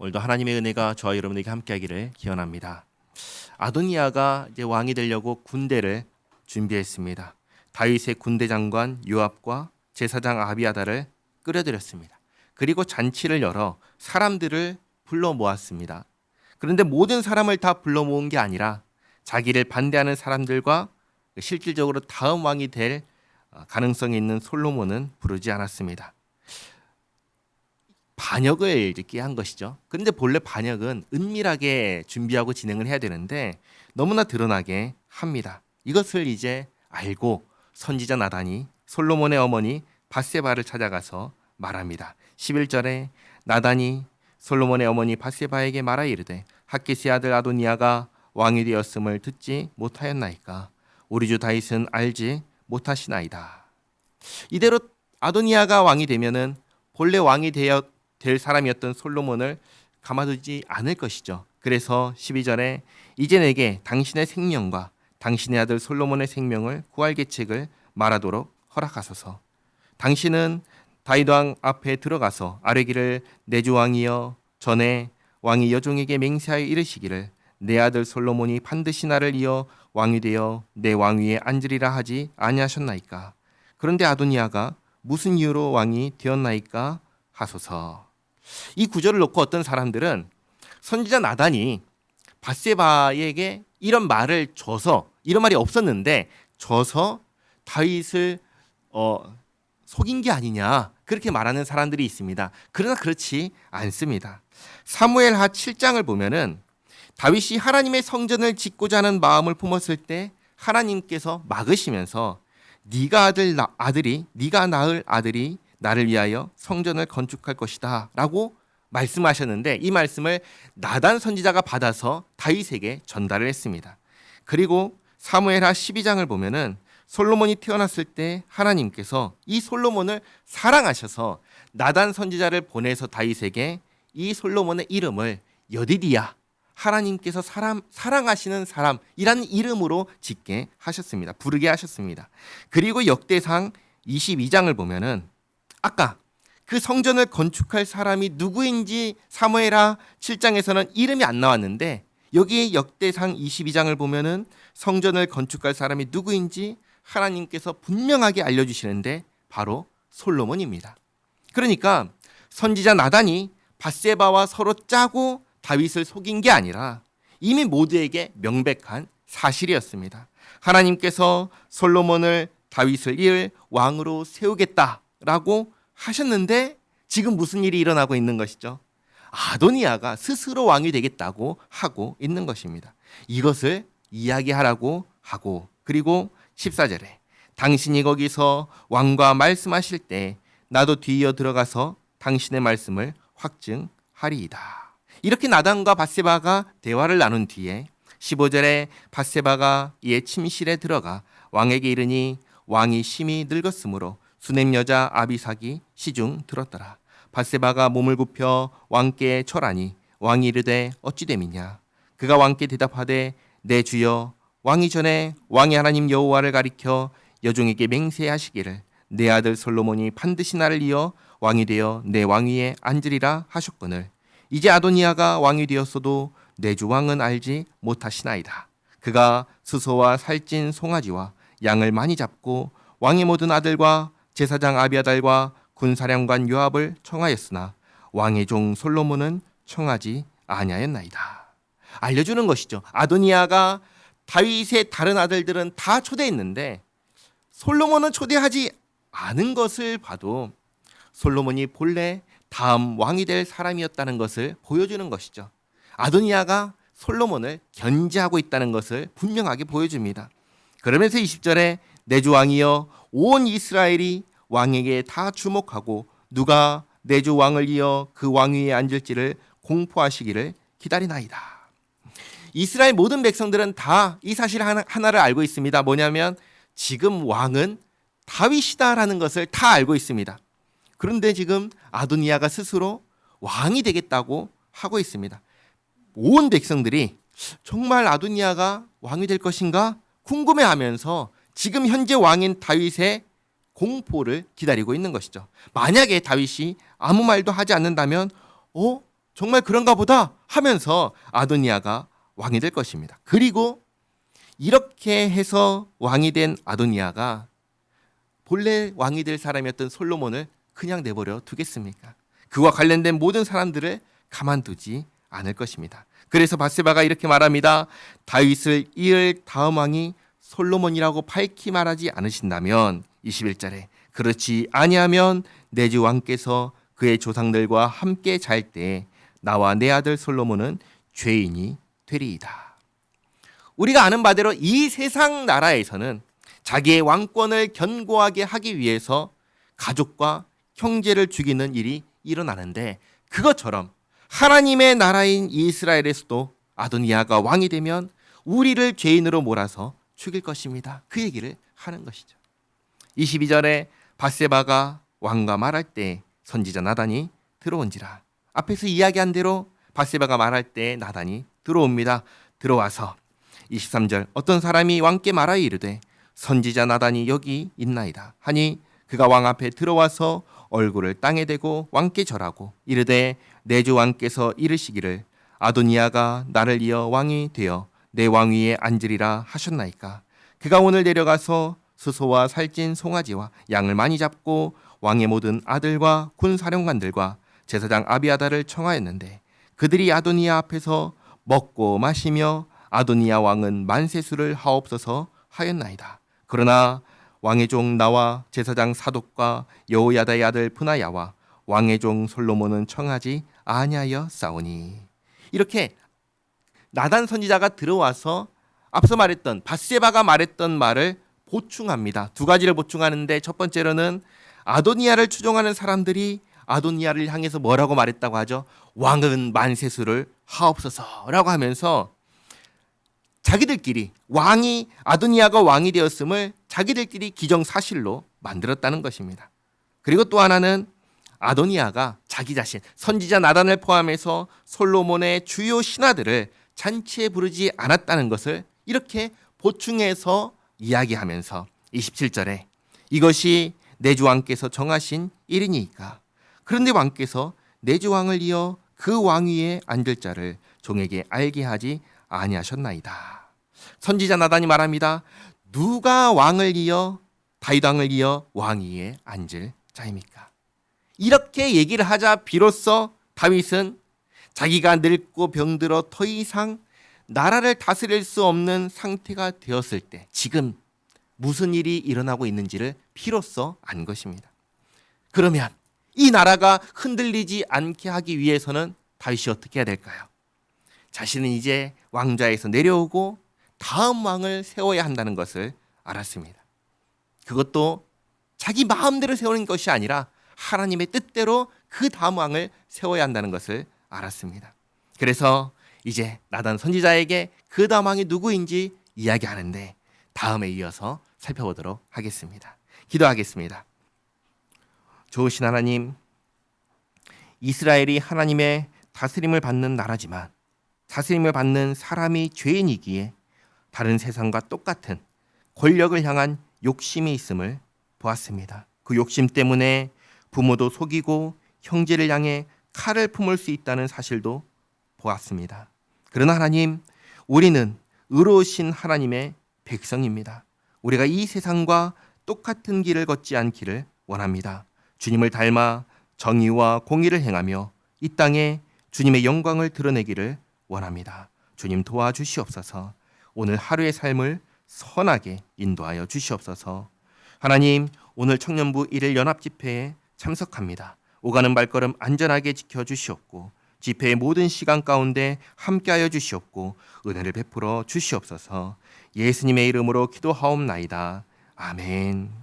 오늘도 하나님의 은혜가 저와 여러분에게 함께하기를 기원합니다. 아도니아가 이제 왕이 되려고 군대를 준비했습니다. 다윗의 군대 장관 요압과 제사장 아비아다를 끌어들였습니다. 그리고 잔치를 열어 사람들을 불러 모았습니다. 그런데 모든 사람을 다 불러 모은 게 아니라 자기를 반대하는 사람들과 실질적으로 다음 왕이 될 어, 가능성이 있는 솔로몬은 부르지 않았습니다. 반역을 이제 한 것이죠. 그런데 본래 반역은 은밀하게 준비하고 진행을 해야 되는데 너무나 드러나게 합니다. 이것을 이제 알고 선지자 나단이 솔로몬의 어머니 바세바를 찾아가서 말합니다. 11절에 나단이 솔로몬의 어머니 바세바에게 말하 이르되 학기스의 아들 아도니아가 왕이 되었음을 듣지 못하였나이까 우리 주 다윗은 알지 못하시나이다. 이대로 아도니아가 왕이 되면은 본래 왕이 되어 될 사람이었던 솔로몬을 가만두지 않을 것이죠. 그래서 12절에 이제 내게 당신의 생명과 당신의 아들 솔로몬의 생명을 구할 계책을 말하도록 허락하소서. 당신은 다윗 왕 앞에 들어가서 아뢰기를 내주 왕이여 전에 왕이 여종에게 맹세하여 이르시기를 내 아들 솔로몬이 반드시 나를 이어 왕이 되어 내 왕위에 앉으리라 하지 아니하셨나이까. 그런데 아도니아가 무슨 이유로 왕이 되었나이까 하소서. 이 구절을 놓고 어떤 사람들은 선지자 나단이 바세바에게 이런 말을 줘서 이런 말이 없었는데 줘서 다윗을 어, 속인 게 아니냐 그렇게 말하는 사람들이 있습니다. 그러나 그렇지 않습니다. 사무엘 하 7장을 보면은 다윗이 하나님의 성전을 짓고자 하는 마음을 품었을 때 하나님께서 막으시면서 네가 아들 나, 아들이 네가 낳을 아들이 나를 위하여 성전을 건축할 것이다라고 말씀하셨는데 이 말씀을 나단 선지자가 받아서 다윗에게 전달을 했습니다. 그리고 사무엘하 12장을 보면은 솔로몬이 태어났을 때 하나님께서 이 솔로몬을 사랑하셔서 나단 선지자를 보내서 다윗에게 이 솔로몬의 이름을 여디디야 하나님께서 사람 사랑하시는 사람이라는 이름으로 짓게 하셨습니다. 부르게 하셨습니다. 그리고 역대상 22장을 보면은 아까 그 성전을 건축할 사람이 누구인지 사무엘하 7장에서는 이름이 안 나왔는데 여기 역대상 22장을 보면은 성전을 건축할 사람이 누구인지 하나님께서 분명하게 알려주시는데 바로 솔로몬입니다. 그러니까 선지자 나단이 바세바와 서로 짜고 다윗을 속인 게 아니라 이미 모두에게 명백한 사실이었습니다. 하나님께서 솔로몬을 다윗을 이을 왕으로 세우겠다 라고 하셨는데 지금 무슨 일이 일어나고 있는 것이죠? 아도니아가 스스로 왕이 되겠다고 하고 있는 것입니다. 이것을 이야기하라고 하고 그리고 14절에 당신이 거기서 왕과 말씀하실 때 나도 뒤이어 들어가서 당신의 말씀을 확증하리이다. 이렇게 나단과 바세바가 대화를 나눈 뒤에 15절에 바세바가 이에 침실에 들어가 왕에게 이르니 왕이 심히 늙었으므로 수냄 여자 아비삭이 시중 들었더라. 바세바가 몸을 굽혀 왕께 철하니 왕이 이르되 어찌 됨이냐. 그가 왕께 대답하되 내 주여 왕이 전에 왕의 하나님 여호와를 가리켜 여종에게 맹세하시기를 내 아들 솔로몬이 반드시 나를 이어 왕이 되어 내 왕위에 앉으리라 하셨거늘 이제 아도니아가 왕이 되었어도 내 주 왕은 알지 못하시나이다. 그가 수소와 살찐 송아지와 양을 많이 잡고 왕의 모든 아들과 제사장 아비아달과 군사령관 요압을 청하였으나 왕의 종 솔로몬은 청하지 아니하였나이다. 알려주는 것이죠. 아도니아가 다윗의 다른 아들들은 다 초대했는데 솔로몬은 초대하지 않은 것을 봐도 솔로몬이 본래 다음 왕이 될 사람이었다는 것을 보여주는 것이죠. 아도니아가 솔로몬을 견제하고 있다는 것을 분명하게 보여줍니다. 그러면서 20절에 내주 왕이여 온 이스라엘이 왕에게 다 주목하고 누가 내 주 왕을 이어 그 왕위에 앉을지를 공포하시기를 기다리나이다. 이스라엘 모든 백성들은 다 이 사실 하나, 하나 를 알고 있습니다. 뭐냐면 지금 왕은 다윗이다라는 것을 다 알고 있습니다. 그런데 지금 아도니아가 스스로 왕이 되겠다고 하고 있습니다. 온 백성들이 정말 아도니아가 왕이 될 것인가 궁금해하면서 지금 현재 왕인 다윗의 공포를 기다리고 있는 것이죠. 만약에 다윗이 아무 말도 하지 않는다면 어 정말 그런가 보다 하면서 아도니아가 왕이 될 것입니다. 그리고 이렇게 해서 왕이 된 아도니아가 본래 왕이 될 사람이었던 솔로몬을 그냥 내버려 두겠습니까? 그와 관련된 모든 사람들을 가만두지 않을 것입니다. 그래서 바세바가 이렇게 말합니다. 다윗을 이을 다음 왕이 솔로몬이라고 밝히 말하지 않으신다면 21절에 그렇지 아니하면 내 주 왕께서 그의 조상들과 함께 잘 때 나와 내 아들 솔로몬은 죄인이 되리이다. 우리가 아는 바대로 이 세상 나라에서는 자기의 왕권을 견고하게 하기 위해서 가족과 형제를 죽이는 일이 일어나는데 그것처럼 하나님의 나라인 이스라엘에서도 아도니아가 왕이 되면 우리를 죄인으로 몰아서 죽일 것입니다. 그 얘기를 하는 것이죠. 22절에 바세바가 왕과 말할 때 선지자 나단이 들어온지라. 앞에서 이야기한 대로 바세바가 말할 때 나단이 들어옵니다. 들어와서 23절 어떤 사람이 왕께 말하여 이르되 선지자 나단이 여기 있나이다 하니 그가 왕 앞에 들어와서 얼굴을 땅에 대고 왕께 절하고 이르되 내주 왕께서 이르시기를 아도니아가 나를 이어 왕이 되어 내 왕위에 앉으리라 하셨나이까 그가 오늘 내려가서 수소와 살찐 송아지와 양을 많이 잡고 왕의 모든 아들과 군 사령관들과 제사장 아비아다를 청하였는데 그들이 아도니아 앞에서 먹고 마시며 아도니아 왕은 만세수를 하옵소서 하였나이다. 그러나 왕의 종 나와 제사장 사독과 여호야다의 아들 분하야와 왕의 종 솔로몬은 청하지 아니하여 싸우니 이렇게 나단 선지자가 들어와서 앞서 말했던 바세바가 말했던 말을 보충합니다. 두 가지를 보충하는데 첫 번째로는 아도니아를 추종하는 사람들이 아도니아를 향해서 뭐라고 말했다고 하죠? 왕은 만세수를 하옵소서라고 하면서 자기들끼리 왕이 아도니아가 왕이 되었음을 자기들끼리 기정사실로 만들었다는 것입니다. 그리고 또 하나는 아도니아가 자기 자신 선지자 나단을 포함해서 솔로몬의 주요 신하들을 잔치에 부르지 않았다는 것을 이렇게 보충해서 이야기하면서 27절에 이것이 내 주 왕께서 정하신 일이니까 그런데 왕께서 내 주 왕을 이어 그 왕위에 앉을 자를 종에게 알게 하지 아니하셨나이다. 선지자 나단이 말합니다. 누가 왕을 이어 다윗 왕을 이어 왕위에 앉을 자입니까? 이렇게 얘기를 하자 비로소 다윗은 자기가 늙고 병들어 더 이상 나라를 다스릴 수 없는 상태가 되었을 때 지금 무슨 일이 일어나고 있는지를 비로소 안 것입니다. 그러면 이 나라가 흔들리지 않게 하기 위해서는 다윗이 어떻게 해야 될까요? 자신은 이제 왕좌에서 내려오고 다음 왕을 세워야 한다는 것을 알았습니다. 그것도 자기 마음대로 세우는 것이 아니라 하나님의 뜻대로 그 다음 왕을 세워야 한다는 것을 알았습니다. 그래서 이제 나단 선지자에게 그 다음 왕이 누구인지 이야기하는데 다음에 이어서 살펴보도록 하겠습니다. 기도하겠습니다. 좋으신 하나님, 이스라엘이 하나님의 다스림을 받는 나라지만 다스림을 받는 사람이 죄인이기에 다른 세상과 똑같은 권력을 향한 욕심이 있음을 보았습니다. 그 욕심 때문에 부모도 속이고 형제를 향해 칼을 품을 수 있다는 사실도 보았습니다. 그러나 하나님, 우리는 의로우신 하나님의 백성입니다. 우리가 이 세상과 똑같은 길을 걷지 않기를 원합니다. 주님을 닮아 정의와 공의를 행하며 이 땅에 주님의 영광을 드러내기를 원합니다. 주님 도와주시옵소서. 오늘 하루의 삶을 선하게 인도하여 주시옵소서. 하나님, 오늘 청년부 1일 연합 집회에 참석합니다. 오가는 발걸음 안전하게 지켜 주시옵고 집회의 모든 시간 가운데 함께하여 주시옵고 은혜를 베풀어 주시옵소서. 예수님의 이름으로 기도하옵나이다. 아멘.